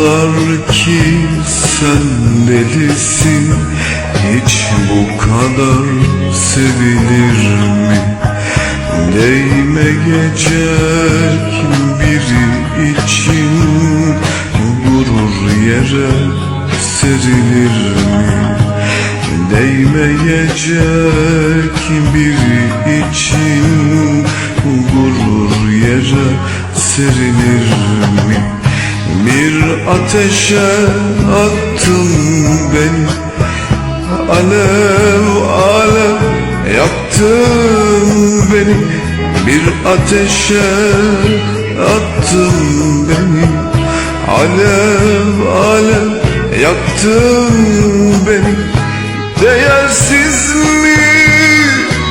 Diyorlar ki sen delisin Hiç bu kadar sevilir mi? Değmeyecek biri için Vurur yere serilir mi? Değmeyecek biri için Vurur yere serilir mi? Bir ateşe attın beni. Alev alev yaktın beni. Bir ateşe attın beni. Alev alev yaktın beni. Değersiz mi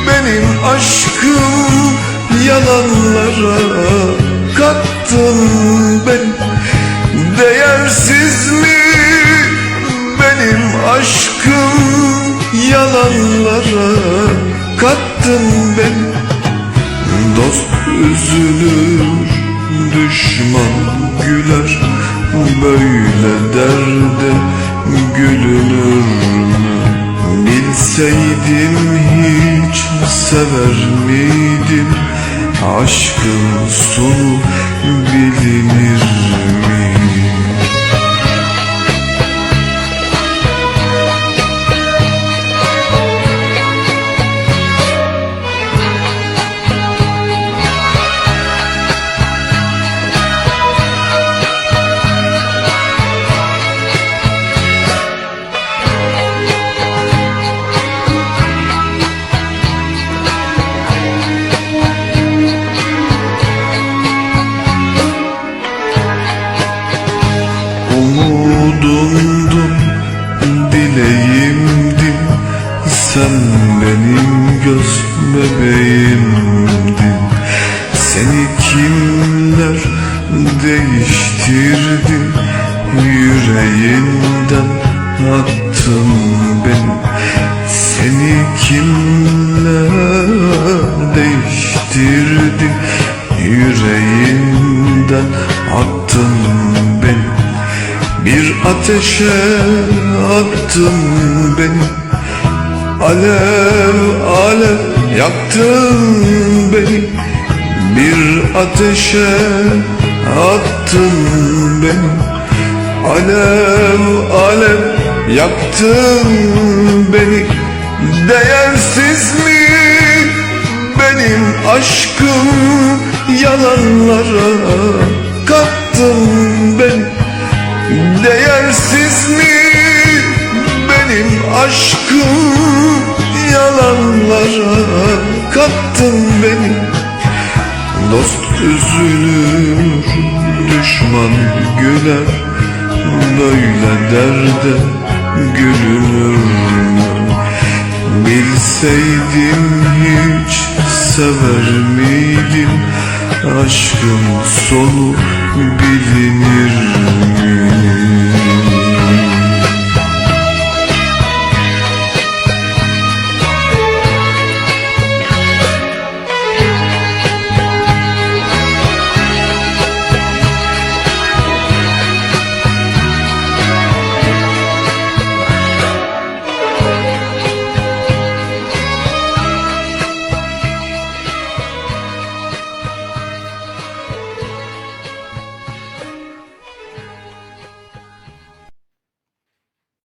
benim aşkım? Yalanlara kattın beni Değersiz mi benim aşkım? Yalanlara kattın beni. Dost üzülür, düşman güler. Böyle derde gülünür mü? Bilseydim hiç sever miydim? Aşkın sonu bilinir Umudumdun, dileğimdin Sen benim göz bebeğimdin. Seni kimler değiştirdi? Yüreğinden attın beni. Seni kimler değiştirdi? Yüreğinden attın beni bir ateşe attın beni. Alev alev yaktın beni. Bir ateşe attın beni. Alev alev yaktın beni. Değersiz mi benim aşkım Yalanlara? Kattın aşkım Yalanlara kattın beni Dost üzülür, düşman güler Böyle derde gülünür mü? Bilseydim hiç sever miydim Aşkın sonu bilinir mi?